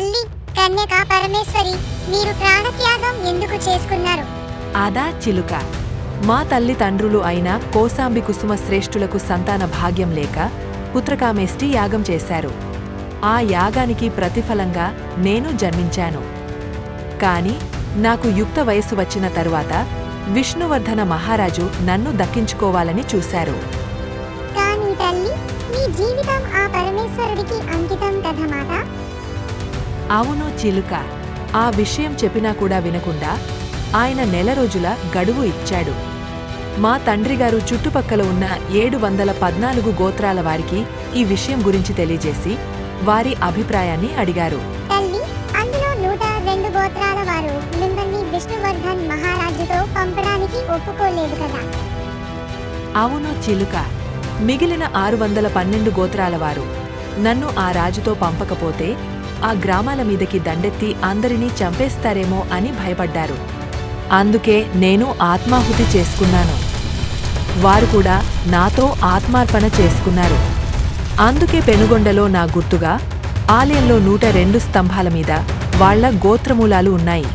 తల్లి కన్యక పరమేశ్వరి మీరు ప్రాణత్యాగం ఎందుకు చేసుకున్నారు? చిలుక. మా తల్లి తండ్రులు అయిన కోసాంబి కుసుమ శ్రేష్ఠులకు సంతాన భాగ్యం లేక పుత్రకామేష్టి యాగం చేశారు. ఆ యాగానికి ప్రతిఫలంగా నేను జన్మించాను. కాని నాకు యుక్త వయస్సు వచ్చిన తరువాత విష్ణువర్ధన మహారాజు నన్ను దక్కించుకోవాలని చూశారు. కానీ తల్లి జీవితం ఆ పరమేశ్వరుడికి అవును చిలుక. ఆ విషయం చెప్పినా కూడా వినకుండా ఆయన నెల రోజుల గడువు ఇచ్చాడు. మా తండ్రిగారు చుట్టుపక్కల ఉన్న ఏడు వందల పద్నాలుగు గోత్రాల వారికి ఈ విషయం గురించి తెలియజేసి వారి అభిప్రాయాన్ని అడిగారు. తల్లి అందులో నూట రెండు గోత్రాల వారు మిమ్మల్ని విష్ణువర్ధన్ మహారాజుతో పంపడానికి ఒప్పుకోలేదు కదా? అవును చిలుక. మిగిలిన ఆరు వందల పన్నెండు గోత్రాల వారు నన్ను ఆ రాజుతో పంపకపోతే ఆ గ్రామాల మీదకి దండెత్తి అందరినీ చంపేస్తారేమో అని భయపడ్డారు. అందుకే నేను ఆత్మాహుతి చేసుకున్నాను. వారు కూడా నాతో ఆత్మార్పణ చేసుకున్నారు. అందుకే పెనుగొండలో నా గుర్తుగా ఆలయంలో నూట రెండు స్తంభాల మీద వాళ్ళ గోత్రమూలాలు ఉన్నాయి.